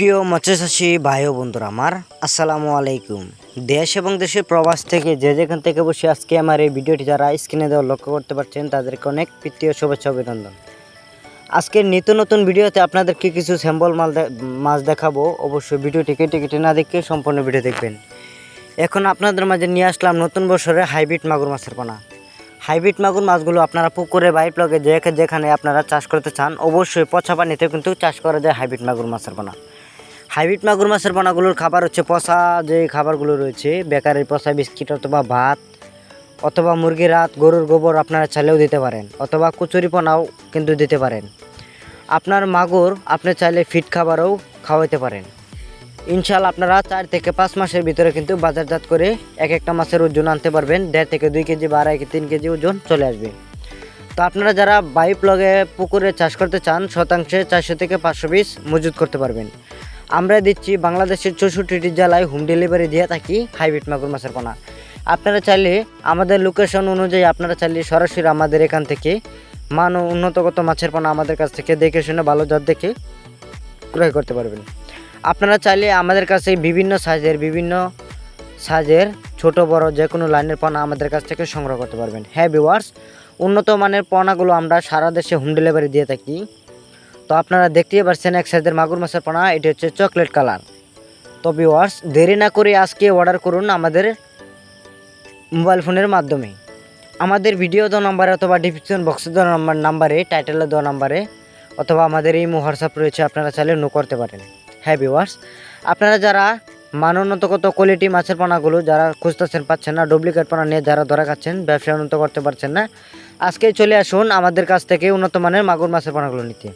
প্রিয় মৎস্যচাষী ভাই ও বন্ধুরা আমার, আসসালামু আলাইকুম। দেশ এবং দেশের প্রবাস থেকে যে যেখান থেকে বসে আজকে আমার এই ভিডিওটি যারা স্ক্রিনে দেওয়া লক্ষ্য করতে পারছেন, তাদেরকে অনেক প্রীতীয় শুভেচ্ছা অভিনন্দন। আজকের নিত্য নতুন ভিডিওতে আপনাদেরকে কিছু স্যাম্পল মাল মাছ দেখাবো। অবশ্যই ভিডিওটি কেটে না দেখে সম্পূর্ণ ভিডিও দেখবেন। এখন আপনাদের মাঝে নিয়ে আসলাম নতুন বছরে হাইব্রিড মাগুর মাছের পোনা। হাইব্রিড মাগুর মাছগুলো আপনারা পুকুরে বাইপ লগে যেখানে আপনারা চাষ করতে চান, অবশ্যই পচা পানিতে কিন্তু চাষ করা যায় হাইব্রিড মাগুর মাছের পোনা। হাইব্রিড মাগুর মাছের পোনাগুলোর খাবার হচ্ছে পচা, যে খাবারগুলো রয়েছে, বেকারের পচা বিস্কিট অথবা ভাত, অথবা মুরগির রাত, গরুর গোবর আপনারা চাইলেও দিতে পারেন, অথবা কচুরি পোনাও কিন্তু দিতে পারেন। আপনার মাগুর আপনি চাইলে ফিট খাবারও খাওয়াইতে পারেন। ইনশাল্লাহ আপনারা চার থেকে পাঁচ মাসের ভিতরে কিন্তু বাজারজাত করে এক একটা মাছের ওজন আনতে পারবেন, দেড় থেকে দুই কেজি বা আড়াই তিন কেজি ওজন চলে আসবে। তো আপনারা যারা বাইপ লগে পুকুরে চাষ করতে চান, শতাংশে চারশো থেকে পাঁচশো পিস মজুত করতে পারবেন। আমরা দিচ্ছি বাংলাদেশের চৌষট্টিটি জেলায় হোম ডেলিভারি দিয়ে থাকি হাইব্রিড মাগুর মাছের পোনা। আপনারা চাইলে আমাদের লোকেশন অনুযায়ী আপনারা চাইলে সরাসরি আমাদের এখান থেকে মান উন্নতগত মাছের পোনা আমাদের কাছ থেকে দেখে শুনে ভালো জাত দেখে ক্রয় করতে পারবেন। আপনারা চাইলে আমাদের কাছে বিভিন্ন সাইজের বিভিন্ন সাইজের ছোট, বড় যে কোনো লাইনের পোনা আমাদের কাছ থেকে সংগ্রহ করতে পারবেন। হ্যাঁ ভিওয়ার্স উন্নত মানের পোনাগুলো আমরা সারা দেশে হোম ডেলিভারি দিয়ে থাকি। তো আপনারা দেখতেই পাচ্ছেন এক সাইজের মাগুর মাছের পোনা, এটি হচ্ছে চকলেট কালার। তো ভিওয়ার্স দেরি না করে আজকে অর্ডার করুন আমাদের মোবাইল ফোনের মাধ্যমে। আমাদের ভিডিও দেওয়া নাম্বারে অথবা ডিসক্রিপশন বক্সে দেওয়া নাম্বার নাম্বারে টাইটেলে দেওয়া নাম্বারে অথবা আমাদের এই হোয়াটসঅ্যাপ রয়েছে, আপনারা চাইলে নো করতে পারেন। হ্যাঁ ভিওয়ার্স আপনারা যারা মানোন্নতগত কোয়ালিটি মাছের পোনাগুলো যারা খুঁজতেছেন পাচ্ছেন না ডুপ্লিকেট পোনা নিয়ে যারা ধরা খাচ্ছেন ব্যবসা উন্নত করতে পারছেন না, আজকে চলে আসুন আমাদের কাছ থেকে উন্নত মানের মাগুর মাছের পোনাগুলো নিতে।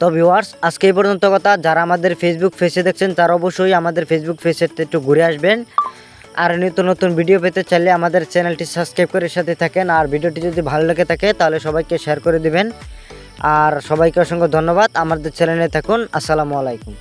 তো ভিউয়ার্স আজকে এই পর্যন্ত কথা। যারা আমাদের ফেসবুক ফেসে দেখছেন, তারা অবশ্যই আমাদের ফেসবুক ফেসে একটু ঘুরে আসবেন। আর নিত্য নতুন ভিডিও পেতে চাইলে আমাদের চ্যানেলটি সাবস্ক্রাইব করে সাথে থাকেন। আর ভিডিওটি যদি ভালো লেগে থাকে, তাহলে সবাইকে শেয়ার করে দিবেন। আর সবাইকে অসংখ্য ধন্যবাদ। আমাদের চ্যানেলে থাকুন। আসসালামু আলাইকুম।